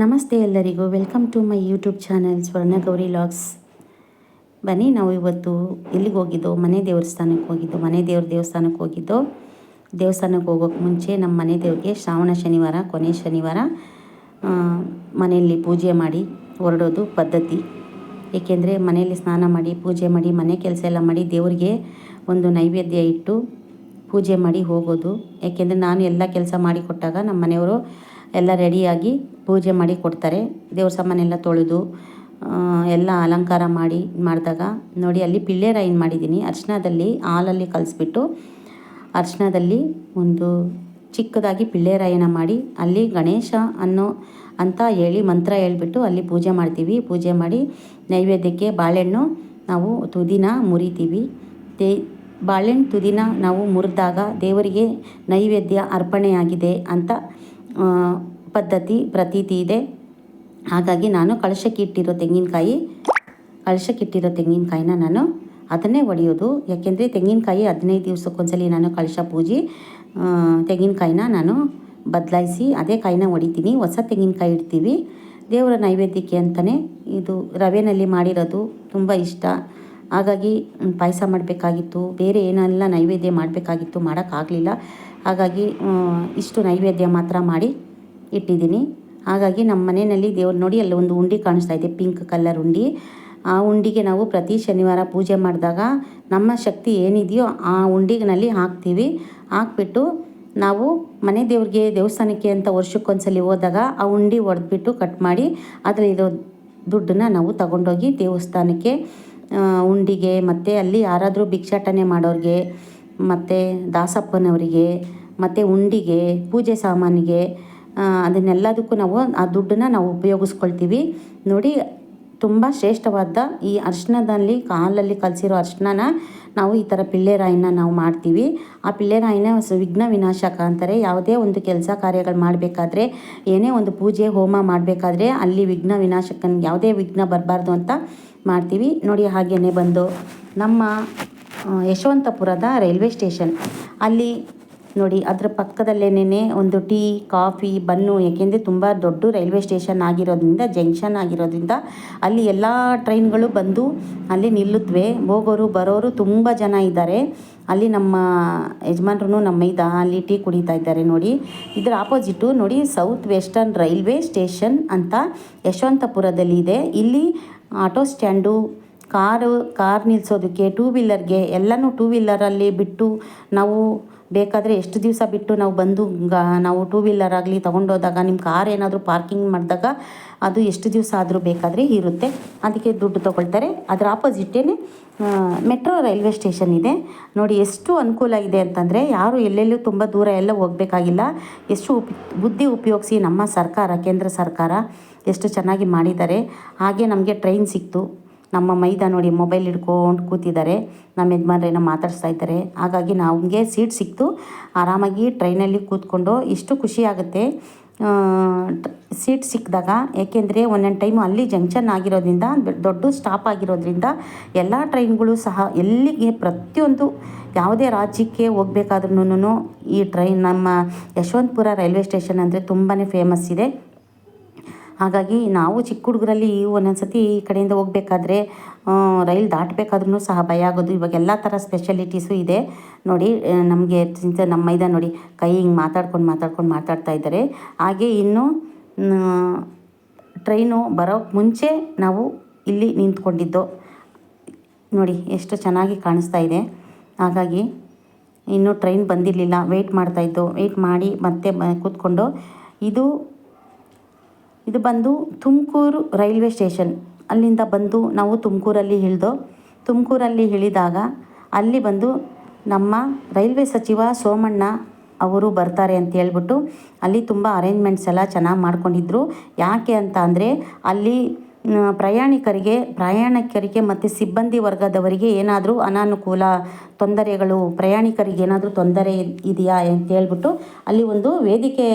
ನಮಸ್ತೆ ಎಲ್ಲರಿಗೂ. Welcome to my YouTube channel Swarnagowri vlogs. ಬನ್ನಿ, ನಾವು ಇವತ್ತು ಎಲ್ಲಿಗೆ ಹೋಗಿದ್ದೋ, ಮನೆ ದೇವಸ್ಥಾನಕ್ಕೆ ಹೋಗಿದ್ದು, ಮನೆ ದೇವ್ರ ದೇವಸ್ಥಾನಕ್ಕೆ ಹೋಗಿದ್ದು, ದೇವಸ್ಥಾನಕ್ಕೆ ಹೋಗೋಕ್ಕೆ ಮುಂಚೆ ನಮ್ಮ ಮನೆ ದೇವ್ರಿಗೆ ಶ್ರಾವಣ ಶನಿವಾರ, ಕೊನೆ ಶನಿವಾರ ಮನೆಯಲ್ಲಿ ಪೂಜೆ ಮಾಡಿ ಹೊರಡೋದು ಪದ್ಧತಿ. ಏಕೆಂದರೆ ಮನೆಯಲ್ಲಿ ಸ್ನಾನ ಮಾಡಿ, ಪೂಜೆ ಮಾಡಿ, ಮನೆ ಕೆಲಸ ಎಲ್ಲ ಮಾಡಿ ದೇವರಿಗೆ ಒಂದು ನೈವೇದ್ಯ ಇಟ್ಟು ಪೂಜೆ ಮಾಡಿ ಹೋಗೋದು. ಏಕೆಂದರೆ ನಾನು ಎಲ್ಲ ಕೆಲಸ ಮಾಡಿಕೊಟ್ಟಾಗ ನಮ್ಮ ಮನೆಯವರು ಎಲ್ಲ ರೆಡಿಯಾಗಿ ಪೂಜೆ ಮಾಡಿ ಕೊಡ್ತಾರೆ. ದೇವ್ರ ಸಾಮಾನೆಲ್ಲ ತೊಳೆದು ಎಲ್ಲ ಅಲಂಕಾರ ಮಾಡಿ ಮಾಡಿದಾಗ, ನೋಡಿ ಅಲ್ಲಿ ಪಿಳ್ಳೆರಾಯಿನ ಮಾಡಿದ್ದೀನಿ. ಅರ್ಶನದಲ್ಲಿ ಹಾಲಲ್ಲಿ ಕಲಿಸ್ಬಿಟ್ಟು ಅರ್ಶನದಲ್ಲಿ ಒಂದು ಚಿಕ್ಕದಾಗಿ ಪಿಳ್ಳೆರಾಯನ ಮಾಡಿ, ಅಲ್ಲಿ ಗಣೇಶ ಅನ್ನೋ ಅಂತ ಹೇಳಿ ಮಂತ್ರ ಹೇಳಿಬಿಟ್ಟು ಅಲ್ಲಿ ಪೂಜೆ ಮಾಡ್ತೀವಿ. ಪೂಜೆ ಮಾಡಿ ನೈವೇದ್ಯಕ್ಕೆ ಬಾಳೆಹಣ್ಣು ನಾವು ತುದಿನ ಮುರಿತೀವಿ. ದೇ, ಬಾಳೆಹಣ್ಣು ತುದಿನ ನಾವು ಮುರಿದಾಗ ದೇವರಿಗೆ ನೈವೇದ್ಯ ಅರ್ಪಣೆಯಾಗಿದೆ ಅಂತ ಪದ್ಧತಿ, ಪ್ರತೀತಿ ಇದೆ. ಹಾಗಾಗಿ ನಾನು ಕಳಶಕ್ಕೆ ಇಟ್ಟಿರೋ ತೆಂಗಿನಕಾಯಿ ಕಳಶಕ್ಕೆ ಇಟ್ಟಿರೋ ತೆಂಗಿನಕಾಯಿನ ನಾನು ಅದನ್ನೇ ಒಡೆಯೋದು. ಯಾಕೆಂದರೆ ತೆಂಗಿನಕಾಯಿ ಹದಿನೈದು ದಿವಸಕ್ಕೊಂದ್ಸಲಿ ನಾನು ಕಳಶ ಪೂಜೆ ತೆಂಗಿನಕಾಯಿನ ನಾನು ಬದಲಾಯಿಸಿ ಅದೇ ಕಾಯಿನ ಹೊಡಿತೀನಿ ಹೊಸ ತೆಂಗಿನಕಾಯಿ ಇಡ್ತೀವಿ. ದೇವರ ನೈವೇದ್ಯಕ್ಕೆ ಅಂತಲೇ ಇದು ರವೆನಲ್ಲಿ ಮಾಡಿರೋದು ತುಂಬ ಇಷ್ಟ. ಹಾಗಾಗಿ ಪಾಯಸ ಮಾಡಬೇಕಾಗಿತ್ತು. ಬೇರೆ ಏನೆಲ್ಲ ನೈವೇದ್ಯ ಮಾಡಬೇಕಾಗಿತ್ತು ಮಾಡೋಕ್ಕಾಗಲಿಲ್ಲ. ಹಾಗಾಗಿ ಇಷ್ಟು ನೈವೇದ್ಯ ಮಾತ್ರ ಮಾಡಿ ಇಟ್ಟಿದ್ದೀನಿ. ಹಾಗಾಗಿ ನಮ್ಮ ಮನೆಯಲ್ಲಿ ದೇವ್ರ ನೋಡಿ ಅಲ್ಲಿ ಒಂದು ಉಂಡಿ ಕಾಣಿಸ್ತಾ ಇದೆ, ಪಿಂಕ್ ಕಲರ್ ಉಂಡಿ. ಆ ಉಂಡಿಗೆ ನಾವು ಪ್ರತಿ ಶನಿವಾರ ಪೂಜೆ ಮಾಡಿದಾಗ ನಮ್ಮ ಶಕ್ತಿ ಏನಿದೆಯೋ ಆ ಉಂಡಿನಲ್ಲಿ ಹಾಕ್ತೀವಿ. ಹಾಕ್ಬಿಟ್ಟು ನಾವು ಮನೆ ದೇವ್ರಿಗೆ ದೇವಸ್ಥಾನಕ್ಕೆ ಅಂತ ವರ್ಷಕ್ಕೊಂದ್ಸಲಿ ಹೋದಾಗ ಆ ಉಂಡಿ ಒಡೆದ್ಬಿಟ್ಟು ಕಟ್ ಮಾಡಿ ಅದರಲ್ಲಿರೋ ದುಡ್ಡನ್ನ ನಾವು ತಗೊಂಡೋಗಿ ದೇವಸ್ಥಾನಕ್ಕೆ ಉಂಡಿಗೆ ಮತ್ತು ಅಲ್ಲಿ ಯಾರಾದರೂ ಭಿಕ್ಷಾಟನೆ ಮಾಡೋರಿಗೆ ಮತ್ತು ದಾಸಪ್ಪನವರಿಗೆ ಮತ್ತು ಉಂಡಿಗೆ, ಪೂಜೆ ಸಾಮಾನಿಗೆ ಅದನ್ನೆಲ್ಲದಕ್ಕೂ ನಾವು ಆ ದುಡ್ಡನ್ನ ನಾವು ಉಪಯೋಗಿಸ್ಕೊಳ್ತೀವಿ. ನೋಡಿ, ತುಂಬ ಶ್ರೇಷ್ಠವಾದ ಈ ಅರ್ಶಿನದಲ್ಲಿ ಕಾಲಲ್ಲಿ ಕಲಸಿರೋ ಅರ್ಶಿನನ ನಾವು ಈ ಥರ ಪಿಳ್ಳೆರಾಯಿನ ನಾವು ಮಾಡ್ತೀವಿ. ಆ ಪಿಳ್ಳೆರಾಯಿನ ವಿಘ್ನ ವಿನಾಶಕ ಅಂತಾರೆ. ಯಾವುದೇ ಒಂದು ಕೆಲಸ ಕಾರ್ಯಗಳು ಮಾಡಬೇಕಾದ್ರೆ, ಏನೇ ಒಂದು ಪೂಜೆ, ಹೋಮ ಮಾಡಬೇಕಾದ್ರೆ ಅಲ್ಲಿ ವಿಘ್ನ ವಿನಾಶಕನ ಯಾವುದೇ ವಿಘ್ನ ಬರಬಾರ್ದು ಅಂತ ಮಾಡ್ತೀವಿ. ನೋಡಿ, ಹಾಗೇನೆ ಬಂದು ನಮ್ಮ ಯಶವಂತಪುರದ ರೈಲ್ವೆ ಸ್ಟೇಷನ್. ಅಲ್ಲಿ ನೋಡಿ, ಅದರ ಪಕ್ಕದಲ್ಲೇನೇ ಒಂದು ಟೀ, ಕಾಫಿ, ಬನ್ನು ಯಾಕೆಂದರೆ ತುಂಬ ದೊಡ್ಡ ರೈಲ್ವೆ ಸ್ಟೇಷನ್ ಆಗಿರೋದ್ರಿಂದ, ಜಂಕ್ಷನ್ ಆಗಿರೋದ್ರಿಂದ ಅಲ್ಲಿ ಎಲ್ಲ ಟ್ರೈನ್ಗಳು ಬಂದು ಅಲ್ಲಿ ನಿಲ್ಲುತ್ತವೆ ಹೋಗೋರು, ಬರೋರು ತುಂಬ ಜನ ಇದ್ದಾರೆ. ಅಲ್ಲಿ ನಮ್ಮ ಯಜಮಾನ್ರು ನಮ್ಮ ಮೈದ ಅಲ್ಲಿ ಟೀ ಕುಡಿತಾ ಇದ್ದಾರೆ ನೋಡಿ. ಇದರ ಆಪೋಸಿಟು ನೋಡಿ, ಸೌತ್ ವೆಸ್ಟರ್ನ್ ರೈಲ್ವೆ ಸ್ಟೇಷನ್ ಅಂತ ಯಶವಂತಪುರದಲ್ಲಿ ಇದೆ. ಇಲ್ಲಿ ಆಟೋ ಸ್ಟ್ಯಾಂಡು, ಕಾರು, ಕಾರ್ ನಿಲ್ಲಿಸೋದಕ್ಕೆ ಟೂ ವೀಲರ್ಗೆ ಎಲ್ಲನೂ ಟೂ ವೀಲರಲ್ಲಿ ಬಿಟ್ಟು ನಾವು ಬೇಕಾದರೆ ಎಷ್ಟು ದಿವಸ ಬಿಟ್ಟು ನಾವು ಬಂದು ನಾವು ಟೂ ವೀಲರ್ ಆಗಲಿ ತೊಗೊಂಡೋದಾಗ ನಿಮ್ಮ ಕಾರ್ ಏನಾದರೂ ಪಾರ್ಕಿಂಗ್ ಮಾಡಿದಾಗ ಅದು ಎಷ್ಟು ದಿವಸ ಆದರೂ ಬೇಕಾದರೆ ಇರುತ್ತೆ. ಅದಕ್ಕೆ ದುಡ್ಡು ತೊಗೊಳ್ತಾರೆ. ಅದರ ಆಪೋಸಿಟೇ ಮೆಟ್ರೋ ರೈಲ್ವೆ ಸ್ಟೇಷನ್ ಇದೆ. ನೋಡಿ ಎಷ್ಟು ಅನುಕೂಲ ಇದೆ ಅಂತಂದರೆ ಯಾರು ಎಲ್ಲೆಲ್ಲೂ ತುಂಬ ದೂರ ಎಲ್ಲ ಹೋಗಬೇಕಾಗಿಲ್ಲ. ಎಷ್ಟು ಉಪ್, ಬುದ್ಧಿ ಉಪಯೋಗಿಸಿ ನಮ್ಮ ಸರ್ಕಾರ, ಕೇಂದ್ರ ಸರ್ಕಾರ ಎಷ್ಟು ಚೆನ್ನಾಗಿ ಮಾಡಿದ್ದಾರೆ. ಹಾಗೆ ನಮಗೆ ಟ್ರೈನ್ ಸಿಕ್ತು. ನಮ್ಮ ಮೈದ ನೋಡಿ ಮೊಬೈಲ್ ಹಿಡ್ಕೊಂಡು ಕೂತಿದ್ದಾರೆ. ನಮ್ಮ ಯಜಮಾನ್ರೇನೋ ಮಾತಾಡಿಸ್ತಾ ಇದ್ದಾರೆ. ಹಾಗಾಗಿ ನಮಗೆ ಸೀಟ್ ಸಿಕ್ತು. ಆರಾಮಾಗಿ ಟ್ರೈನಲ್ಲಿ ಕೂತ್ಕೊಂಡು ಇಷ್ಟು ಖುಷಿ ಆಗುತ್ತೆ. ಸೀಟ್ ಸಿಕ್ಕಿದಾಗ, ಏಕೆಂದರೆ ಒಂದೊಂದು ಟೈಮು ಅಲ್ಲಿ ಜಂಕ್ಷನ್ ಆಗಿರೋದ್ರಿಂದ, ದೊಡ್ಡ ಸ್ಟಾಪ್ ಆಗಿರೋದ್ರಿಂದ ಎಲ್ಲ ಟ್ರೈನ್ಗಳು ಸಹ ಎಲ್ಲಿಗೆ ಪ್ರತಿಯೊಂದು ಯಾವುದೇ ರಾಜ್ಯಕ್ಕೆ ಹೋಗ್ಬೇಕಾದ್ರೂ ಈ ಟ್ರೈನ್ ನಮ್ಮ ಯಶವಂತಪುರ ರೈಲ್ವೆ ಸ್ಟೇಷನ್ ಅಂದರೆ ತುಂಬಾ ಫೇಮಸ್ ಇದೆ. ಹಾಗಾಗಿ ನಾವು ಚಿಕ್ಕ ಹುಡುಗರಲ್ಲಿ ಒಂದೊಂದು ಸತಿ ಈ ಕಡೆಯಿಂದ ಹೋಗ್ಬೇಕಾದ್ರೆ ರೈಲ್ ದಾಟಬೇಕಾದ್ರೂ ಸಹ ಭಯ ಆಗೋದು. ಇವಾಗ ಎಲ್ಲ ಥರ ಸ್ಪೆಷಾಲಿಟೀಸು ಇದೆ. ನೋಡಿ ನಮಗೆ ನಮ್ಮ ಮೈದ ನೋಡಿ, ಕೈ ಹಿಂಗೆ ಮಾತಾಡ್ಕೊಂಡು ಮಾತಾಡ್ಕೊಂಡು ಮಾತಾಡ್ತಾ ಇದ್ದಾರೆ. ಹಾಗೆ ಇನ್ನು ಟ್ರೈನು ಬರೋಕ್ಕೆ ಮುಂಚೆ ನಾವು ಇಲ್ಲಿ ನಿಂತ್ಕೊಂಡಿದ್ದು. ನೋಡಿ, ಎಷ್ಟು ಚೆನ್ನಾಗಿ ಕಾಣಿಸ್ತಾ ಇದೆ. ಹಾಗಾಗಿ ಇನ್ನೂ ಟ್ರೈನ್ ಬಂದಿರಲಿಲ್ಲ. ವೆಯ್ಟ್ ಮಾಡ್ತಾಯಿದ್ದು ವೆಯ್ಟ್ ಮಾಡಿ ಮತ್ತೆ ಕೂತ್ಕೊಂಡು. ಇದು ಇದು ಬಂದು ತುಮಕೂರು ರೈಲ್ವೆ ಸ್ಟೇಷನ್. ಅಲ್ಲಿಂದ ಬಂದು ನಾವು ತುಮಕೂರಲ್ಲಿ ಇಳಿದೋ, ತುಮಕೂರಲ್ಲಿ ಇಳಿದಾಗ ಅಲ್ಲಿ ಬಂದು ನಮ್ಮ ರೈಲ್ವೆ ಸಚಿವ ಸೋಮಣ್ಣ ಅವರು ಬರ್ತಾರೆ ಅಂತ ಹೇಳ್ಬಿಟ್ಟು ಅಲ್ಲಿ ತುಂಬ ಅರೇಂಜ್ಮೆಂಟ್ಸ್ ಎಲ್ಲ ಚೆನ್ನಾಗಿ ಮಾಡ್ಕೊಂಡಿದ್ರು. ಯಾಕೆ ಅಂತ ಅಂದರೆ ಅಲ್ಲಿ ಪ್ರಯಾಣಿಕರಿಗೆ ಪ್ರಯಾಣಿಕರಿಗೆ ಮತ್ತು ಸಿಬ್ಬಂದಿ ವರ್ಗದವರಿಗೆ ಏನಾದರೂ ಅನಾನುಕೂಲ ತೊಂದರೆಗಳು, ಪ್ರಯಾಣಿಕರಿಗೆ ಏನಾದರೂ ತೊಂದರೆ ಇದೆಯಾ ಅಂತ ಹೇಳ್ಬಿಟ್ಟು ಅಲ್ಲಿ ಒಂದು ವೇದಿಕೆ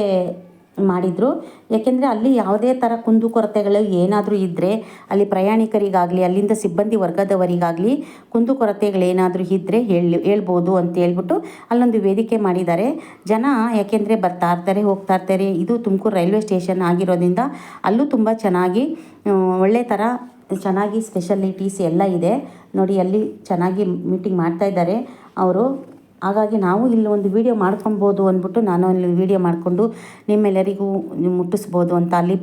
ಮಾಡಿದರು. ಯಾಕೆಂದರೆ ಅಲ್ಲಿ ಯಾವುದೇ ಥರ ಕುಂದುಕೊರತೆಗಳು ಏನಾದರೂ ಇದ್ದರೆ ಅಲ್ಲಿ ಪ್ರಯಾಣಿಕರಿಗಾಗಲಿ, ಅಲ್ಲಿಂದ ಸಿಬ್ಬಂದಿ ವರ್ಗದವರಿಗಾಗಲಿ ಕುಂದುಕೊರತೆಗಳೇನಾದರೂ ಇದ್ದರೆ ಹೇಳಿ, ಹೇಳ್ಬೋದು ಅಂತ ಹೇಳ್ಬಿಟ್ಟು ಅಲ್ಲೊಂದು ವೇದಿಕೆ ಮಾಡಿದ್ದಾರೆ. ಜನ ಯಾಕೆಂದರೆ ಬರ್ತಾ ಇರ್ತಾರೆ, ಹೋಗ್ತಾ ಇರ್ತಾರೆ. ಇದು ತುಮಕೂರು ರೈಲ್ವೆ ಸ್ಟೇಷನ್ ಆಗಿರೋದ್ರಿಂದ ಅಲ್ಲೂ ತುಂಬ ಚೆನ್ನಾಗಿ ಒಳ್ಳೆ ಥರ ಚೆನ್ನಾಗಿ ಸ್ಪೆಷಲಿಟೀಸ್ ಎಲ್ಲ ಇದೆ. ನೋಡಿ, ಅಲ್ಲಿ ಚೆನ್ನಾಗಿ ಮೀಟಿಂಗ್ ಮಾಡ್ತಾ ಇದ್ದಾರೆ. ಅವರು ಹಾಗಾಗಿ ನಾವು ಇಲ್ಲಿ ಒಂದು ವೀಡಿಯೋ ಮಾಡ್ಕೊಬೋದು ಅಂದ್ಬಿಟ್ಟು ನಾನು ಅಲ್ಲಿ ವೀಡಿಯೋ ಮಾಡಿಕೊಂಡು ನಿಮ್ಮೆಲ್ಲರಿಗೂ ಮುಟ್ಟಿಸ್ಬೋದು ಅಂತ ಅಲ್ಲಿ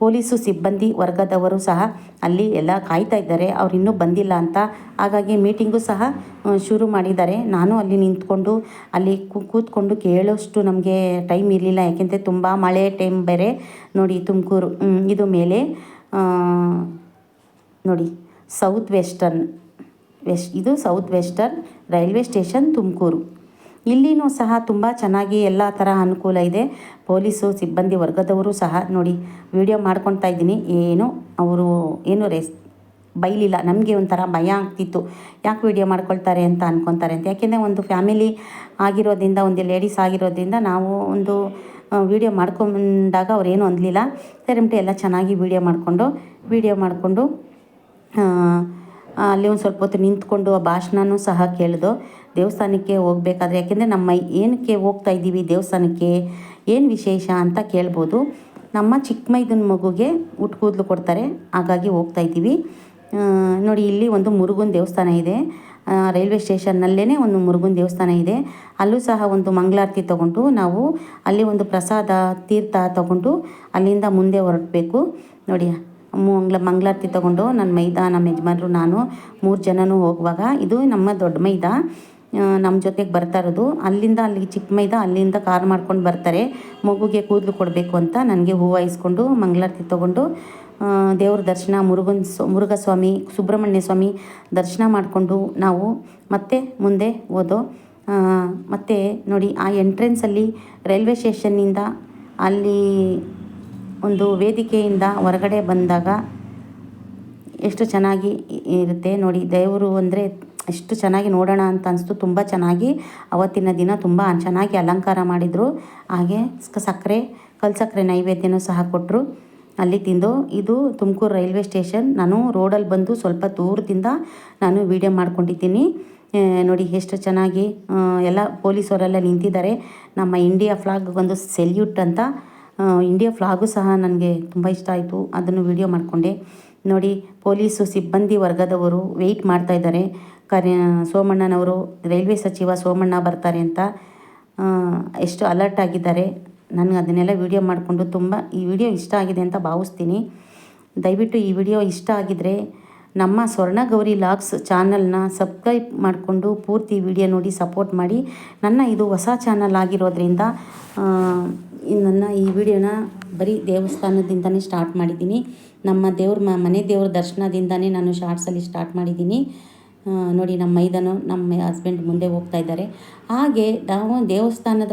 ಪೊಲೀಸು, ಸಿಬ್ಬಂದಿ ವರ್ಗದವರು ಸಹ ಅಲ್ಲಿ ಎಲ್ಲ ಕಾಯ್ತಾ ಇದ್ದಾರೆ. ಅವ್ರು ಇನ್ನೂ ಬಂದಿಲ್ಲ ಅಂತ. ಹಾಗಾಗಿ ಮೀಟಿಂಗು ಸಹ ಶುರು ಮಾಡಿದ್ದಾರೆ. ನಾನು ಅಲ್ಲಿ ನಿಂತ್ಕೊಂಡು ಅಲ್ಲಿ ಕೂತ್ಕೊಂಡು ಕೇಳೋಷ್ಟು ನಮಗೆ ಟೈಮ್ ಇರಲಿಲ್ಲ. ಯಾಕೆಂದರೆ ತುಂಬ ಮಳೆ ಟೈಮ್ ಬೇರೆ. ನೋಡಿ ತುಮಕೂರು ಇದು ಮೇಲೆ ನೋಡಿ ಸೌತ್ ವೆಸ್ಟರ್ನ್ ವೆಸ್ಟ್, ಇದು south western railway station Tumakuru. ಇಲ್ಲಿನೂ ಸಹ ತುಂಬ ಚೆನ್ನಾಗಿ ಎಲ್ಲ ಥರ ಅನುಕೂಲ ಇದೆ. ಪೊಲೀಸು, ಸಿಬ್ಬಂದಿ ವರ್ಗದವರು ಸಹ ನೋಡಿ ವಿಡಿಯೋ ಮಾಡ್ಕೊತಾ ಇದ್ದೀನಿ. ಏನು ಅವರು ಏನು ರೆಸ್ ಬೈಲಿಲ್ಲ. ನಮಗೆ ಒಂಥರ ಭಯ ಆಗ್ತಿತ್ತು. ಯಾಕೆ ವಿಡಿಯೋ ಮಾಡ್ಕೊಳ್ತಾರೆ ಅಂತ ಅನ್ಕೊತಾರೆ ಅಂತ. ಯಾಕೆಂದರೆ ಒಂದು ಫ್ಯಾಮಿಲಿ ಆಗಿರೋದ್ರಿಂದ, ಒಂದು ಲೇಡೀಸ್ ಆಗಿರೋದ್ರಿಂದ ನಾವು ಒಂದು ವಿಡಿಯೋ ಮಾಡ್ಕೊಂಡಾಗ ಅವ್ರೇನು ಅಂದಲಿಲ್ಲ. ಸರಿಮಟೆ ಎಲ್ಲ ಚೆನ್ನಾಗಿ ವಿಡಿಯೋ ಮಾಡಿಕೊಂಡು ವಿಡಿಯೋ ಮಾಡಿಕೊಂಡು ಅಲ್ಲಿ ಒಂದು ಸ್ವಲ್ಪ ಹೊತ್ತು ನಿಂತ್ಕೊಂಡು ಆ ಭಾಷಣನೂ ಸಹ ಕೇಳಿದೋ ದೇವಸ್ಥಾನಕ್ಕೆ ಹೋಗ್ಬೇಕಾದ್ರೆ, ಯಾಕೆಂದರೆ ನಮ್ಮ ಏನಕ್ಕೆ ಹೋಗ್ತಾ ಇದ್ದೀವಿ ದೇವಸ್ಥಾನಕ್ಕೆ, ಏನು ವಿಶೇಷ ಅಂತ ಕೇಳ್ಬೋದು. ನಮ್ಮ ಚಿಕ್ಕ ಮೈದನ ಮಗುಗೆ ಕೂದಲು ಕೊಡ್ತಾರೆ, ಹಾಗಾಗಿ ಹೋಗ್ತಾ ಇದ್ದೀವಿ. ನೋಡಿ, ಇಲ್ಲಿ ಒಂದು ಮುರುಗನ್ ದೇವಸ್ಥಾನ ಇದೆ. ರೈಲ್ವೆ ಸ್ಟೇಷನ್ನಲ್ಲೇ ಒಂದು ಮುರುಗನ್ ದೇವಸ್ಥಾನ ಇದೆ. ಅಲ್ಲೂ ಸಹ ಒಂದು ಮಂಗಳಾರತಿ ತಗೊಂಡು ನಾವು ಅಲ್ಲಿ ಒಂದು ಪ್ರಸಾದ, ತೀರ್ಥ ತಗೊಂಡು ಅಲ್ಲಿಂದ ಮುಂದೆ ಹೊರಡಬೇಕು ನೋಡಿ ಮಂಗ್ಲ ಮಂಗಳಾರತಿ ತಗೊಂಡು ನನ್ನ ಮೈದ, ನಮ್ಮ ಯಜಮಾನ್ರು, ನಾನು ಮೂರು ಜನನೂ ಹೋಗುವಾಗ ಇದು ನಮ್ಮ ದೊಡ್ಡ ಮೈದ. ನಮ್ಮ ಜೊತೆಗೆ ಬರ್ತಾ ಇರೋದು. ಅಲ್ಲಿಂದ ಅಲ್ಲಿಗೆ ಚಿಕ್ಕ ಮೈದ, ಅಲ್ಲಿಂದ ಕಾರ್ ಮಾಡ್ಕೊಂಡು ಬರ್ತಾರೆ. ಮಗುಗೆ ಕೂದಲು ಕೊಡಬೇಕು ಅಂತ ನನಗೆ ಹೂವು ಇಸ್ಕೊಂಡು ಮಂಗಳಾರತಿ ತೊಗೊಂಡು ದೇವ್ರ ದರ್ಶನ, ಮುರುಗನ್ ಸ್ವ ಮುರುಘಸ್ವಾಮಿ ಸುಬ್ರಹ್ಮಣ್ಯ ಸ್ವಾಮಿ ದರ್ಶನ ಮಾಡಿಕೊಂಡು ನಾವು ಮತ್ತೆ ಮುಂದೆ ಓದೋ ಮತ್ತು ಮತ್ತೆ ನೋಡಿ, ಆ ಎಂಟ್ರೆನ್ಸಲ್ಲಿ ರೈಲ್ವೆ ಸ್ಟೇಷನ್ನಿಂದ ಅಲ್ಲಿ ಒಂದು ವೇದಿಕೆಯಿಂದ ಹೊರಗಡೆ ಬಂದಾಗ ಎಷ್ಟು ಚೆನ್ನಾಗಿ ಇರುತ್ತೆ ನೋಡಿ. ದೇವರು ಅಂದರೆ ಎಷ್ಟು ಚೆನ್ನಾಗಿ ನೋಡೋಣ ಅಂತ ಅನಿಸ್ತು. ತುಂಬ ಚೆನ್ನಾಗಿ ಅವತ್ತಿನ ದಿನ ತುಂಬ ಚೆನ್ನಾಗಿ ಅಲಂಕಾರ ಮಾಡಿದರು. ಹಾಗೆ ಸಕ್ಕರೆ, ಕಲ್ ಸಕ್ಕರೆ ನೈವೇದ್ಯನೂ ಸಹ ಕೊಟ್ಟರು ಅಲ್ಲಿ ತಿಂದು ಇದು ತುಮಕೂರು ರೈಲ್ವೆ ಸ್ಟೇಷನ್. ನಾನು ರೋಡಲ್ಲಿ ಬಂದು ಸ್ವಲ್ಪ ದೂರದಿಂದ ನಾನು ವೀಡಿಯೋ ಮಾಡ್ಕೊಂಡಿದ್ದೀನಿ. ನೋಡಿ ಎಷ್ಟು ಚೆನ್ನಾಗಿ ಎಲ್ಲ ಪೊಲೀಸವರೆಲ್ಲ ನಿಂತಿದ್ದಾರೆ. ನಮ್ಮ ಇಂಡಿಯಾ ಫ್ಲಾಗ್ ಒಂದು ಸೆಲ್ಯೂಟ್ ಅಂತ ಇಂಡಿಯಾ ಫ್ಲಾಗು ಸಹ ನನಗೆ ತುಂಬ ಇಷ್ಟ ಆಯಿತು. ಅದನ್ನು ವಿಡಿಯೋ ಮಾಡಿಕೊಂಡೆ. ನೋಡಿ, ಪೊಲೀಸು ಸಿಬ್ಬಂದಿ ವರ್ಗದವರು ವೆಯ್ಟ್ ಮಾಡ್ತಾ ಇದ್ದಾರೆ. ಕರೆ, ಸೋಮಣ್ಣನವರು, ರೈಲ್ವೆ ಸಚಿವ ಸೋಮಣ್ಣ ಬರ್ತಾರೆ ಅಂತ ಎಷ್ಟು ಅಲರ್ಟ್ ಆಗಿದ್ದಾರೆ. ನನಗೆ ಅದನ್ನೆಲ್ಲ ವಿಡಿಯೋ ಮಾಡಿಕೊಂಡು ತುಂಬ ಈ ವಿಡಿಯೋ ಇಷ್ಟ ಆಗಿದೆ ಅಂತ ಭಾವಿಸ್ತೀನಿ. ದಯವಿಟ್ಟು ಈ ವಿಡಿಯೋ ಇಷ್ಟ ಆಗಿದರೆ ನಮ್ಮ ಸ್ವರ್ಣಗೌರಿ ಲಾಗ್ಸ್ ಚಾನಲ್ನ ಸಬ್ಸ್ಕ್ರೈಬ್ ಮಾಡಿಕೊಂಡು ಪೂರ್ತಿ ವಿಡಿಯೋ ನೋಡಿ ಸಪೋರ್ಟ್ ಮಾಡಿ. ನನ್ನ ಇದು ಹೊಸ ಚಾನಲ್ ಆಗಿರೋದ್ರಿಂದ ನನ್ನ ಈ ವಿಡಿಯೋನ ಬರೀ ದೇವಸ್ಥಾನದಿಂದನೇ ಸ್ಟಾರ್ಟ್ ಮಾಡಿದ್ದೀನಿ. ನಮ್ಮ ದೇವ್ರ ಮನೆ ದೇವ್ರ ದರ್ಶನದಿಂದನೇ ನಾನು ಶಾರ್ಟ್ಸಲ್ಲಿ ಸ್ಟಾರ್ಟ್ ಮಾಡಿದ್ದೀನಿ. ನೋಡಿ ನಮ್ಮ ಮೈದನು ನಮ್ಮ ಹಸ್ಬೆಂಡ್ ಮುಂದೆ ಹೋಗ್ತಾ ಇದ್ದಾರೆ. ಹಾಗೆ ನಾವು ದೇವಸ್ಥಾನದ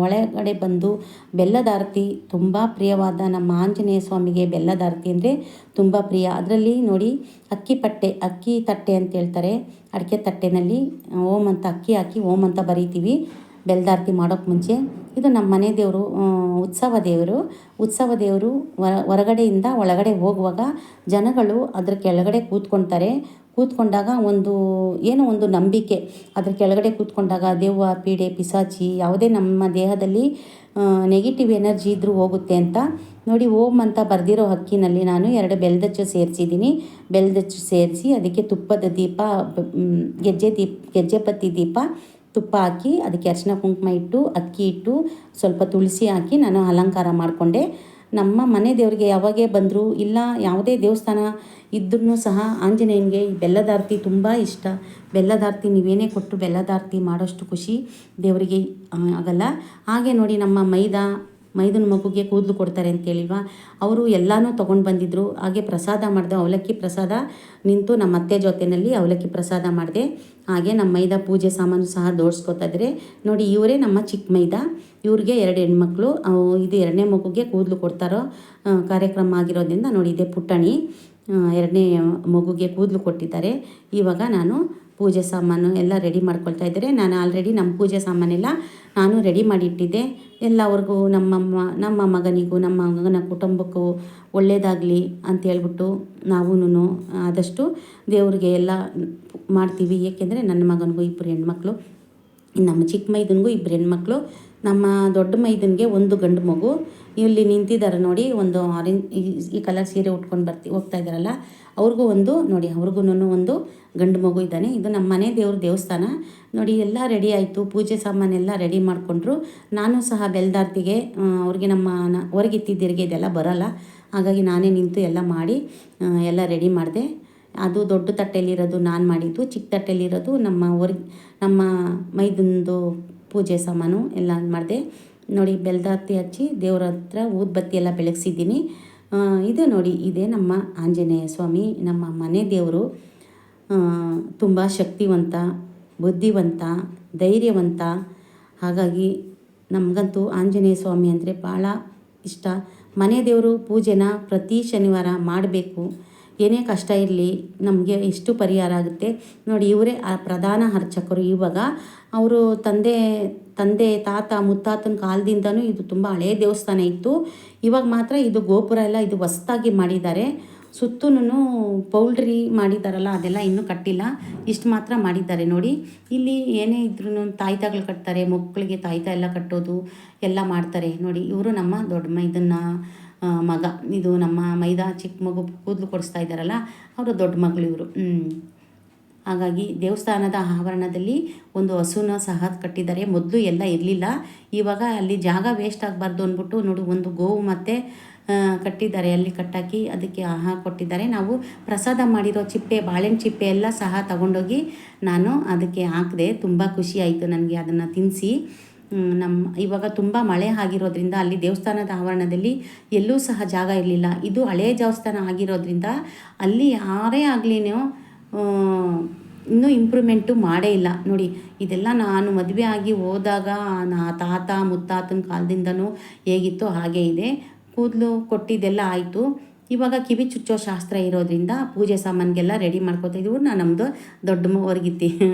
ಒಳಗಡೆ ಬಂದು ಬೆಲ್ಲದ ಆರತಿ, ತುಂಬ ಪ್ರಿಯವಾದ ನಮ್ಮ ಆಂಜನೇಯ ಸ್ವಾಮಿಗೆ ಬೆಲ್ಲದ ಆರತಿ ಅಂದರೆ ತುಂಬ ಪ್ರಿಯ. ಅದರಲ್ಲಿ ನೋಡಿ ಅಕ್ಕಿ ಪಟ್ಟೆ, ಅಕ್ಕಿ ತಟ್ಟೆ ಅಂತ ಹೇಳ್ತಾರೆ. ಅಡಿಕೆ ತಟ್ಟೆನಲ್ಲಿ ಓಂ ಅಂತ ಅಕ್ಕಿ ಹಾಕಿ ಓಂ ಅಂತ ಬರೀತೀವಿ. ಬೆಲ್ದಾರತಿ ಮಾಡೋಕ್ಕೆ ಮುಂಚೆ. ಇದು ನಮ್ಮ ಮನೆ ದೇವರು ಉತ್ಸವ ದೇವರು. ಉತ್ಸವ ದೇವರು ಹೊರ- ಹೊರಗಡೆಯಿಂದ ಒಳಗಡೆ ಹೋಗುವಾಗ ಜನಗಳು ಅದರ ಕೆಳಗಡೆ ಕೂತ್ಕೊಳ್ತಾರೆ ಕೂತ್ಕೊಂಡಾಗ ಒಂದು ಏನೋ ಒಂದು ನಂಬಿಕೆ. ಅದ್ರ ಕೆಳಗಡೆ ಕೂತ್ಕೊಂಡಾಗ ದೆವ್ವ, ಪೀಡೆ, ಪಿಸಾಚಿ ಯಾವುದೇ ನಮ್ಮ ದೇಹದಲ್ಲಿ ನೆಗೆಟಿವ್ ಎನರ್ಜಿ ಇದ್ದರೂ ಹೋಗುತ್ತೆ ಅಂತ ನೋಡಿ ಓಮ್ ಅಂತ ಬರೆದಿರೋ ಹಕ್ಕಿನಲ್ಲಿ ನಾನು ಎರಡು ಬೆಲ್ದಚ್ಚು ಸೇರಿಸಿದ್ದೀನಿ. ಬೆಲ್ದಚ್ಚು ಸೇರಿಸಿ ಅದಕ್ಕೆ ತುಪ್ಪದ ದೀಪ ಗೆಜ್ಜೆ ದೀಪ, ಗೆಜ್ಜೆ ಪತ್ತಿ ದೀಪ ತುಪ್ಪ ಹಾಕಿ ಅದಕ್ಕೆ ಅರಿಶಿನ ಕುಂಕುಮ ಇಟ್ಟು, ಅಕ್ಕಿ ಇಟ್ಟು ಸ್ವಲ್ಪ ತುಳಸಿ ಹಾಕಿ ನಾನು ಅಲಂಕಾರ ಮಾಡಿಕೊಂಡೆ. ನಮ್ಮ ಮನೆ ದೇವರಿಗೆ ಯಾವಾಗೇ ಬಂದರೂ ಇಲ್ಲ, ಯಾವುದೇ ದೇವಸ್ಥಾನ ಇದ್ರೂ ಸಹ ಆಂಜನೇಯನಿಗೆ ಬೆಲ್ಲದಾರ್ತಿ ತುಂಬ ಇಷ್ಟ. ಬೆಲ್ಲದಾರ್ತಿ ನೀವೇನೇ ಕೊಟ್ಟು ಬೆಲ್ಲದಾರ್ತಿ ಮಾಡೋಷ್ಟು ಖುಷಿ ದೇವರಿಗೆ ಆಗಲ್ಲ. ಹಾಗೆ ನೋಡಿ ನಮ್ಮ ಮೈದಾ ಮೈದನ ಮಗುಗೆ ಕೂದಲು ಕೊಡ್ತಾರೆ ಅಂತೇಳಿಲ್ವಾ? ಅವರು ಎಲ್ಲನೂ ತೊಗೊಂಡು ಬಂದಿದ್ದರು ಹಾಗೆ ಪ್ರಸಾದ ಮಾಡಿದೆ, ಅವಲಕ್ಕಿ ಪ್ರಸಾದ ನಿಂತು ನಮ್ಮ ಅತ್ತೆ ಜೊತೆಯಲ್ಲಿ ಅವಲಕ್ಕಿ ಪ್ರಸಾದ ಮಾಡಿದೆ. ಹಾಗೆ ನಮ್ಮ ಮೈದಾ ಪೂಜೆ ಸಾಮಾನು ಸಹ ದೋಡ್ಸ್ಕೊತಾಯಿದ್ರೆ ನೋಡಿ, ಇವರೇ ನಮ್ಮ ಚಿಕ್ಕ ಮೈದಾ. ಇವ್ರಿಗೆ ಎರಡು ಹೆಣ್ಮಕ್ಳು. ಇದು ಎರಡನೇ ಮಗುಗೆ ಕೂದಲು ಕೊಡ್ತಾರೋ ಕಾರ್ಯಕ್ರಮ ಆಗಿರೋದ್ರಿಂದ ನೋಡಿ, ಇದೆ ಪುಟ್ಟಣಿ ಎರಡನೇ ಮಗುಗೆ ಕೂದಲು ಕೊಟ್ಟಿದ್ದಾರೆ. ಇವಾಗ ನಾನು ಪೂಜೆ ಸಾಮಾನು ಎಲ್ಲ ರೆಡಿ ಮಾಡ್ಕೊಳ್ತಾ ಇದ್ದಾರೆ. ನಾನು ಆಲ್ರೆಡಿ ನಮ್ಮ ಪೂಜೆ ಸಾಮಾನೆಲ್ಲ ನಾನು ರೆಡಿ ಮಾಡಿಟ್ಟಿದ್ದೆ. ಎಲ್ಲವ್ರಿಗೂ ನಮ್ಮಮ್ಮ ನಮ್ಮ ಮಗನಿಗೂ, ನಮ್ಮ ಮಗನ ಕುಟುಂಬಕ್ಕೂ ಒಳ್ಳೆಯದಾಗಲಿ ಅಂತ ಹೇಳ್ಬಿಟ್ಟು ನಾವೂ ಆದಷ್ಟು ದೇವರಿಗೆ ಎಲ್ಲ ಮಾಡ್ತೀವಿ. ಏಕೆಂದರೆ ನನ್ನ ಮಗನಿಗೂ ಇಬ್ಬರು ಹೆಣ್ಮಕ್ಳು. ನಮ್ಮ ಚಿಕ್ಕ ಮೈದನಿಗೂ ಇಬ್ಬರು ಹೆಣ್ಮಕ್ಳು. ನಮ್ಮ ದೊಡ್ಡ ಮೈದನಿಗೆ ಒಂದು ಗಂಡು ಮಗು. ಇಲ್ಲಿ ನಿಂತಿದ್ದಾರೆ ನೋಡಿ, ಒಂದು ಆರೆಂಜ್ ಈ ಕಲರ್ ಸೀರೆ ಉಟ್ಕೊಂಡು ಬರ್ತಿ, ಹೋಗ್ತಾ ಇದ್ದಾರಲ್ಲ, ಅವ್ರಿಗೂ ಒಂದು, ನೋಡಿ ಅವ್ರಿಗೂ ಒಂದು ಗಂಡು ಮಗು ಇದ್ದಾನೆ. ಇದು ನಮ್ಮ ಮನೆ ದೇವ್ರ ದೇವಸ್ಥಾನ. ನೋಡಿ ಎಲ್ಲ ರೆಡಿ ಆಯಿತು, ಪೂಜೆ ಸಾಮಾನೆಲ್ಲ ರೆಡಿ ಮಾಡಿಕೊಂಡ್ರು. ನಾನು ಸಹ ಬೆಲ್ದಾರ್ತಿಗೆ ಅವ್ರಿಗೆ ನಮ್ಮ ಹೊರಗಿತ್ತಿದ್ದಿರಿಗೆ ಇದೆಲ್ಲ ಬರೋಲ್ಲ. ಹಾಗಾಗಿ ನಾನೇ ನಿಂತು ಎಲ್ಲ ಮಾಡಿ ಎಲ್ಲ ರೆಡಿ ಮಾಡಿದೆ. ಅದು ದೊಡ್ಡ ತಟ್ಟೆಯಲ್ಲಿರೋದು ನಾನು ಮಾಡಿದ್ದು, ಚಿಕ್ಕ ತಟ್ಟೆಯಲ್ಲಿರೋದು ನಮ್ಮ ಹೊರ್ ನಮ್ಮ ಮೈದಂದು ಪೂಜೆ ಸಾಮಾನು ಎಲ್ಲ ಮಾಡಿದೆ. ನೋಡಿ ಬೆಲ್ದಾತಿ ಹಚ್ಚಿ ದೇವ್ರ ಹತ್ರ ಊದ್ಬತ್ತಿ ಎಲ್ಲ ಬೆಳಗ್ಸಿದ್ದೀನಿ. ಇದು ನೋಡಿ, ಇದೇ ನಮ್ಮ ಆಂಜನೇಯ ಸ್ವಾಮಿ, ನಮ್ಮ ಮನೆ ದೇವರು. ತುಂಬ ಶಕ್ತಿವಂತ, ಬುದ್ಧಿವಂತ, ಧೈರ್ಯವಂತ. ಹಾಗಾಗಿ ನಮಗಂತೂ ಆಂಜನೇಯ ಸ್ವಾಮಿ ಅಂದರೆ ಭಾಳ ಇಷ್ಟ. ಮನೆ ದೇವರು ಪೂಜೆನ ಪ್ರತಿ ಶನಿವಾರ ಮಾಡಬೇಕು. ಏನೇ ಕಷ್ಟ ಇರಲಿ, ನಮಗೆ ಎಷ್ಟು ಪರಿಹಾರ ಆಗುತ್ತೆ? ನೋಡಿ, ಇವರೇ ಆ ಪ್ರಧಾನ ಅರ್ಚಕರು ಇವಾಗ. ಅವರು ತಂದೆ ತಂದೆ, ತಾತ, ಮುತ್ತಾತನ ಕಾಲದಿಂದನೂ ಇದು ತುಂಬ ಹಳೆಯ ದೇವಸ್ಥಾನ ಇತ್ತು. ಇವಾಗ ಮಾತ್ರ ಇದು ಗೋಪುರ ಎಲ್ಲ ಇದು ಹೊಸ್ದಾಗಿ ಮಾಡಿದ್ದಾರೆ. ಸುತ್ತೂನು ಪೌಲ್ಟ್ರಿ ಮಾಡಿದ್ದಾರಲ್ಲ ಅದೆಲ್ಲ ಇನ್ನೂ ಕಟ್ಟಿಲ್ಲ. ಇಷ್ಟು ಮಾತ್ರ ಮಾಡಿದ್ದಾರೆ. ನೋಡಿ, ಇಲ್ಲಿ ಏನೇ ಇದ್ರೂ ತಾಯ್ತಗಳು ಕಟ್ತಾರೆ, ಮಕ್ಕಳಿಗೆ ತಾಯ್ತ ಎಲ್ಲ ಕಟ್ಟೋದು, ಎಲ್ಲ ಮಾಡ್ತಾರೆ. ನೋಡಿ, ಇವರು ನಮ್ಮ ದೊಡ್ಡ ಇದನ್ನು ಮಗ. ಇದು ನಮ್ಮ ಮೈದಾ ಚಿಕ್ಕ ಮಗು ಕೂದಲು ಕೊಡಿಸ್ತಾ ಇದ್ದಾರಲ್ಲ, ಅವರು ದೊಡ್ಡ ಮಗಳು ಇವರು. ಹಾಗಾಗಿ ದೇವಸ್ಥಾನದ ಆವರಣದಲ್ಲಿ ಒಂದು ಹಸುನ ಸಹ ಕಟ್ಟಿದ್ದಾರೆ. ಮೊದಲು ಎಲ್ಲ ಇರಲಿಲ್ಲ. ಇವಾಗ ಅಲ್ಲಿ ಜಾಗ ವೇಸ್ಟ್ ಆಗಬಾರ್ದು ಅಂದ್ಬಿಟ್ಟು ನೋಡಿ, ಒಂದು ಗೋವು ಮತ್ತು ಕಟ್ಟಿದ್ದಾರೆ. ಅಲ್ಲಿ ಕಟ್ಟಾಕಿ ಅದಕ್ಕೆ ಆಹಾರ ಕೊಟ್ಟಿದ್ದಾರೆ. ನಾವು ಪ್ರಸಾದ ಮಾಡಿರೋ ಚಿಪ್ಪೆ, ಬಾಳೆಹಣ್ಣು ಚಿಪ್ಪೆ ಎಲ್ಲ ಸಹ ತಗೊಂಡೋಗಿ ನಾನು ಅದಕ್ಕೆ ಹಾಕಿದೆ, ತುಂಬ ಖುಷಿ ಆಯಿತು ನನಗೆ ಅದನ್ನು ತಿನ್ನಿಸಿ ನಮ್ಮ ಇವಾಗ ತುಂಬ ಮಳೆ ಆಗಿರೋದ್ರಿಂದ ಅಲ್ಲಿ ದೇವಸ್ಥಾನದ ಆವರಣದಲ್ಲಿ ಎಲ್ಲೂ ಸಹ ಜಾಗ ಇರಲಿಲ್ಲ. ಇದು ಹಳೆಯ ದೇವಸ್ಥಾನ ಆಗಿರೋದ್ರಿಂದ ಅಲ್ಲಿ ಯಾರೇ ಆಗಲಿನೋ ಇನ್ನೂ ಇಂಪ್ರೂವ್ಮೆಂಟು ಮಾಡೇ ಇಲ್ಲ. ನೋಡಿ ಇದೆಲ್ಲ ನಾನು ಮದುವೆ ಆಗಿ ಹೋದಾಗ ನಾ ತಾತ ಮುತ್ತಾತನ ಕಾಲದಿಂದನೂ ಹೇಗಿತ್ತು ಹಾಗೇ ಇದೆ. ಕೂದಲು ಕೊಟ್ಟಿದ್ದೆಲ್ಲ ಆಯಿತು. ಇವಾಗ ಕಿವಿ ಚುಚ್ಚೋ ಶಾಸ್ತ್ರ ಇರೋದ್ರಿಂದ ಪೂಜೆ ಸಾಮಾನಿಗೆಲ್ಲ ರೆಡಿ ಮಾಡ್ಕೋತಾ ಇದ್ದೀವಿ. ನಾನು ನಮ್ಮದು ದೊಡ್ಡ ಆ,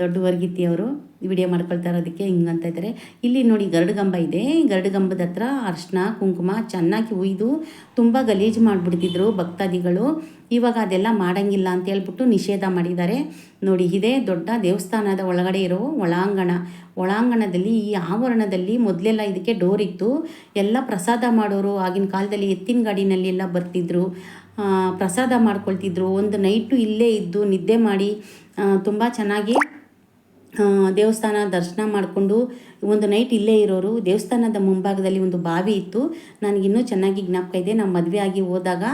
ದೊಡ್ಡ ವರ್ಗಿತಿ ಅವರು ವಿಡಿಯೋ ಮಾಡ್ಕೊಳ್ತಾ ಇರೋದಕ್ಕೆ ಹಿಂಗಂತ ಇದ್ದಾರೆ ಇಲ್ಲಿ ನೋಡಿ ಗರಡುಗಂಬ ಇದೆ. ಗರಡುಗಂಬದ ಹತ್ರ ಅರ್ಶಿನ, ಕುಂಕುಮ ಚೆನ್ನಾಗಿ ಉಯ್ದು ತುಂಬ ಗಲೀಜು ಮಾಡಿಬಿಡ್ತಿದ್ರು ಭಕ್ತಾದಿಗಳು. ಇವಾಗ ಅದೆಲ್ಲ ಮಾಡೋಂಗಿಲ್ಲ ಅಂತ ಹೇಳ್ಬಿಟ್ಟು ನಿಷೇಧ ಮಾಡಿದ್ದಾರೆ. ನೋಡಿ ಇದೇ ದೊಡ್ಡ ದೇವಸ್ಥಾನದ ಒಳಗಡೆ ಇರೋ ಒಳಾಂಗಣ. ಒಳಾಂಗಣದಲ್ಲಿ ಈ ಆವರಣದಲ್ಲಿ ಮೊದಲೆಲ್ಲ ಇದಕ್ಕೆ ಡೋರ್ ಇತ್ತು. ಎಲ್ಲ ಪ್ರಸಾದ ಮಾಡೋರು ಆಗಿನ ಕಾಲದಲ್ಲಿ ಎತ್ತಿನ ಗಾಡಿನಲ್ಲಿ ಎಲ್ಲ ಬರ್ತಿದ್ರು ಪ್ರಸಾದ ಮಾಡ್ಕೊಳ್ತಿದ್ರು. ಒಂದು ನೈಟು ಇಲ್ಲೇ ಇದ್ದು ನಿದ್ದೆ ಮಾಡಿ ತುಂಬ ಚೆನ್ನಾಗಿ ದೇವಸ್ಥಾನ ದರ್ಶನ ಮಾಡಿಕೊಂಡು, ಒಂದು ನೈಟ್ ಇಲ್ಲೇ ಇರೋರು, ದೇವಸ್ಥಾನದ ಮುಂಭಾಗದಲ್ಲಿ ಒಂದು ಬಾವಿ ಇತ್ತು. ನನಗಿನ್ನೂ ಚೆನ್ನಾಗಿ ಜ್ಞಾಪಕ ಇದೆ. ನಾವು ಮದುವೆ ಆಗಿ ಹೋದಾಗ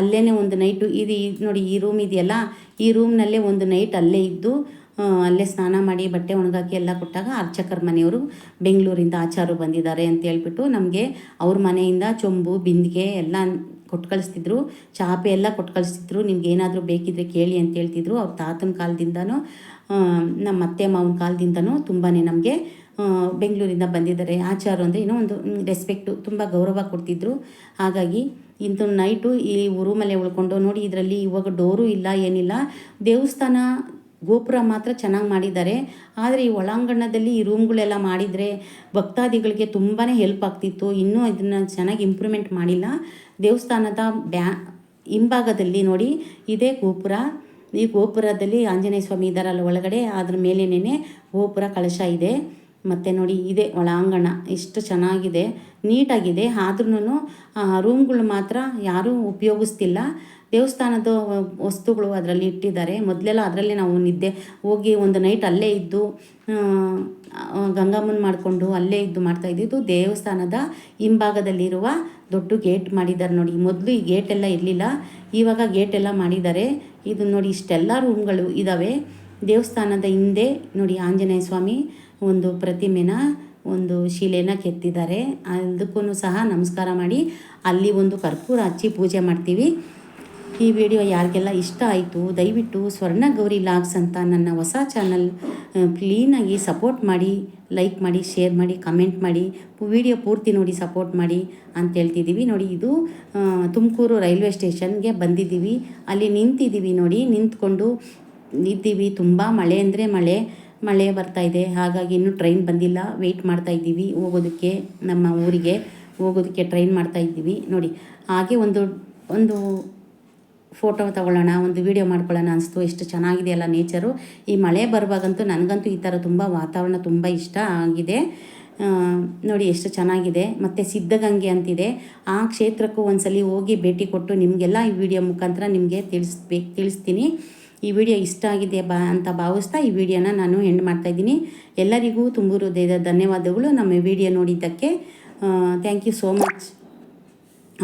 ಅಲ್ಲೇ ಒಂದು ನೈಟು, ಇದು ನೋಡಿ ಈ ರೂಮ್ ಇದೆಯಲ್ಲ, ಈ ರೂಮ್ನಲ್ಲೇ ಒಂದು ನೈಟ್ ಅಲ್ಲೇ ಇದ್ದು ಅಲ್ಲೇ ಸ್ನಾನ ಮಾಡಿ ಬಟ್ಟೆ ಒಣಗಾಕಿ ಎಲ್ಲ ಕೊಟ್ಟಾಗ ಅರ್ಚಕರ ಮನೆಯವರು ಬೆಂಗಳೂರಿಂದ ಆಚಾರು ಬಂದಿದ್ದಾರೆ ಅಂತ ಹೇಳ್ಬಿಟ್ಟು ನಮಗೆ ಅವ್ರ ಮನೆಯಿಂದ ಚೊಂಬು, ಬಿಂದಿಗೆ ಎಲ್ಲ ಕೊಟ್ಟು ಕಳಿಸ್ತಿದ್ರು. ಚಾಪೆ ಎಲ್ಲ ಕೊಟ್ಟು ಕಳಿಸ್ತಿದ್ರು. ನಿಮ್ಗೆ ಏನಾದರೂ ಬೇಕಿದ್ರೆ ಕೇಳಿ ಅಂತ ಹೇಳ್ತಿದ್ರು. ಅವ್ರ ತಾತನ ಕಾಲದಿಂದನೂ ನಮ್ಮ ಅತ್ತೆ ಮಾವನ ಕಾಲದಿಂದನೂ ತುಂಬಾ ನಮಗೆ ಬೆಂಗಳೂರಿಂದ ಬಂದಿದ್ದಾರೆ. ಆಚಾರ ಅಂದರೆ ಏನೋ ಒಂದು ರೆಸ್ಪೆಕ್ಟು ತುಂಬ ಗೌರವ ಕೊಡ್ತಿದ್ರು. ಹಾಗಾಗಿ ಇಂಥ ನೈಟು ಈ ರೂಮಲ್ಲೇ ಉಳ್ಕೊಂಡು ನೋಡಿ, ಇದರಲ್ಲಿ ಇವಾಗ ಡೋರು ಇಲ್ಲ, ಏನಿಲ್ಲ. ದೇವಸ್ಥಾನ ಗೋಪುರ ಮಾತ್ರ ಚೆನ್ನಾಗಿ ಮಾಡಿದ್ದಾರೆ. ಆದರೆ ಈ ಒಳಾಂಗಣದಲ್ಲಿ ಈ ರೂಮ್ಗಳೆಲ್ಲ ಮಾಡಿದರೆ ಭಕ್ತಾದಿಗಳಿಗೆ ತುಂಬಾ ಹೆಲ್ಪ್ ಆಗ್ತಿತ್ತು. ಇನ್ನೂ ಇದನ್ನು ಚೆನ್ನಾಗಿ ಇಂಪ್ರೂವ್ಮೆಂಟ್ ಮಾಡಿಲ್ಲ. ದೇವಸ್ಥಾನದ ಬ್ಯಾ, ಹಿಂಭಾಗದಲ್ಲಿ ನೋಡಿ, ಇದೇ ಗೋಪುರ. ಈ ಗೋಪುರದಲ್ಲಿ ಆಂಜನೇಯ ಸ್ವಾಮಿ ಇದ್ದಾರಲ್ಲ ಒಳಗಡೆ, ಅದ್ರ ಮೇಲೇನೆ ಗೋಪುರ ಕಳಶ ಇದೆ. ಮತ್ತು ನೋಡಿ ಇದೆ ಒಳಾಂಗಣ, ಎಷ್ಟು ಚೆನ್ನಾಗಿದೆ, ನೀಟಾಗಿದೆ. ಆದ್ರೂ ರೂಮ್ಗಳು ಮಾತ್ರ ಯಾರೂ ಉಪಯೋಗಿಸ್ತಿಲ್ಲ. ದೇವಸ್ಥಾನದ ವಸ್ತುಗಳು ಅದರಲ್ಲಿ ಇಟ್ಟಿದ್ದಾರೆ. ಮೊದಲೆಲ್ಲ ಅದರಲ್ಲೇ ನಾವು ನಿದ್ದೆ ಹೋಗಿ ಒಂದು ನೈಟ್ ಅಲ್ಲೇ ಇದ್ದು ಗಂಗಮ್ಮನ್ ಮಾಡಿಕೊಂಡು ಅಲ್ಲೇ ಇದ್ದು ಮಾಡ್ತಾ ಇದ್ದಿದ್ದು ದೇವಸ್ಥಾನದ ಹಿಂಭಾಗದಲ್ಲಿರುವ ದೊಡ್ಡ ಗೇಟ್ ಮಾಡಿದ್ದಾರೆ ನೋಡಿ. ಮೊದಲು ಈ ಗೇಟ್ ಎಲ್ಲ ಇರಲಿಲ್ಲ. ಇವಾಗ ಗೇಟ್ ಎಲ್ಲ ಮಾಡಿದ್ದಾರೆ. ಇದು ನೋಡಿ ಇಷ್ಟೆಲ್ಲ ರೂಮ್ಗಳು ಇದ್ದಾವೆ ದೇವಸ್ಥಾನದ ಹಿಂದೆ ನೋಡಿ ಆಂಜನೇಯ ಸ್ವಾಮಿ ಒಂದು ಪ್ರತಿಮೆನ ಒಂದು ಶಿಲೆನ ಕೆತ್ತಿದ್ದಾರೆ. ಅದಕ್ಕೂ ಸಹ ನಮಸ್ಕಾರ ಮಾಡಿ, ಅಲ್ಲಿ ಒಂದು ಕರ್ಪೂರ ಹಚ್ಚಿ ಪೂಜೆ ಮಾಡ್ತೀವಿ. ಈ ವಿಡಿಯೋ ಯಾರಿಗೆಲ್ಲ ಇಷ್ಟ ಆಯಿತು, ದಯವಿಟ್ಟು ಸ್ವರ್ಣ ಗೌರಿ ಲಾಗ್ಸ್ ಅಂತ ನನ್ನ ಹೊಸ ಚಾನಲ್ ಕ್ಲೀನಾಗಿ ಸಪೋರ್ಟ್ ಮಾಡಿ, ಲೈಕ್ ಮಾಡಿ, ಶೇರ್ ಮಾಡಿ, ಕಮೆಂಟ್ ಮಾಡಿ, ವಿಡಿಯೋ ಪೂರ್ತಿ ನೋಡಿ ಸಪೋರ್ಟ್ ಮಾಡಿ ಅಂತ ಹೇಳ್ತಿದ್ದೀವಿ. ನೋಡಿ, ಇದು ತುಮಕೂರು ರೈಲ್ವೆ ಸ್ಟೇಷನ್ಗೆ ಬಂದಿದ್ದೀವಿ. ಅಲ್ಲಿ ನಿಂತಿದ್ದೀವಿ ನೋಡಿ, ನಿಂತ್ಕೊಂಡು ಇದ್ದೀವಿ. ತುಂಬ ಮಳೆ ಅಂದರೆ ಮಳೆ. ಮಳೆ ಬರ್ತಾ ಇದೆ. ಹಾಗಾಗಿ ಇನ್ನೂ ಟ್ರೈನ್ ಬಂದಿಲ್ಲ. ವೆಯ್ಟ್ ಮಾಡ್ತಾ ಇದ್ದೀವಿ. ಹೋಗೋದಕ್ಕೆ ನಮ್ಮ ಊರಿಗೆ ಹೋಗೋದಕ್ಕೆ ಟ್ರೈನ್ ಮಾಡ್ತಾ ಇದ್ದೀವಿ. ನೋಡಿ, ಹಾಗೆ ಒಂದು ಒಂದು ಫೋಟೋ ತಗೊಳ್ಳೋಣ, ಒಂದು ವೀಡಿಯೋ ಮಾಡ್ಕೊಳ್ಳೋಣ ಅನಿಸ್ತು. ಎಷ್ಟು ಚೆನ್ನಾಗಿದೆ ಅಲ್ಲ ನೇಚರು ಈ ಮಳೆ ಬರುವಾಗಂತೂ ನನಗಂತೂ ಈ ಥರ ತುಂಬ ವಾತಾವರಣ ತುಂಬ ಇಷ್ಟ ಆಗಿದೆ. ನೋಡಿ ಎಷ್ಟು ಚೆನ್ನಾಗಿದೆ. ಮತ್ತು ಸಿದ್ಧಗಂಗೆ ಅಂತಿದೆ. ಆ ಕ್ಷೇತ್ರಕ್ಕೂ ಒಂದ್ಸಲಿ ಹೋಗಿ ಭೇಟಿ ಕೊಟ್ಟು ನಿಮಗೆಲ್ಲ ಈ ವಿಡಿಯೋ ಮುಖಾಂತರ ನಿಮಗೆ ತಿಳಿಸ್ಬೇಕು ತಿಳಿಸ್ತೀನಿ. ಈ ವಿಡಿಯೋ ಇಷ್ಟ ಆಗಿದೆ ಬಾ ಅಂತ ಭಾವಿಸ್ತಾ ಈ ವಿಡಿಯೋನ ನಾನು ಎಂಡ್ ಮಾಡ್ತಾಯಿದ್ದೀನಿ ಎಲ್ಲರಿಗೂ ತುಂಬ ಹೃದಯದ ಧನ್ಯವಾದಗಳು. ನಮ್ಮ ವಿಡಿಯೋ ನೋಡಿದ್ದಕ್ಕೆ ಥ್ಯಾಂಕ್ ಯು ಸೋ ಮಚ್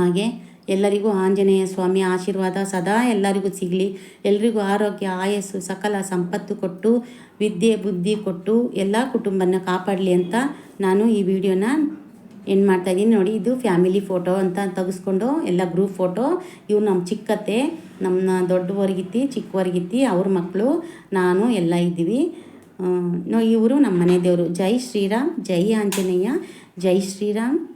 ಹಾಗೆ ಎಲ್ಲರಿಗೂ ಆಂಜನೇಯ ಸ್ವಾಮಿ ಆಶೀರ್ವಾದ ಸದಾ ಎಲ್ಲರಿಗೂ ಸಿಗಲಿ. ಎಲ್ರಿಗೂ ಆರೋಗ್ಯ, ಆಯಸ್ಸು, ಸಕಲ ಸಂಪತ್ತು ಕೊಟ್ಟು, ವಿದ್ಯೆ, ಬುದ್ಧಿ ಕೊಟ್ಟು, ಎಲ್ಲ ಕುಟುಂಬನ ಕಾಪಾಡಲಿ ಅಂತ ನಾನು ಈ ವಿಡಿಯೋನ ಎಂಡ್ ಮಾಡ್ತಾಯಿದ್ದೀನಿ ನೋಡಿ, ಇದು ಫ್ಯಾಮಿಲಿ ಫೋಟೋ ಅಂತ ತೆಗೆಸ್ಕೊಂಡು, ಎಲ್ಲ ಗ್ರೂಪ್ ಫೋಟೋ ಇವು ನಮ್ಮ ಚಿಕ್ಕತ್ತೆ. ನಮ್ಮ ದೊಡ್ಡವರಿಗಿತ್ತಿ, ಚಿಕ್ಕವರಿಗಿತ್ತಿ, ಅವ್ರ ಮಕ್ಕಳು ನಾನು ಎಲ್ಲ ಇದ್ದೀವಿ. ನೋ, ಇವರು ನಮ್ಮ ಮನೆ ದೇವರು. ಜೈ ಶ್ರೀರಾಮ್, ಜೈ ಆಂಜನೇಯ, ಜೈ ಶ್ರೀರಾಮ್.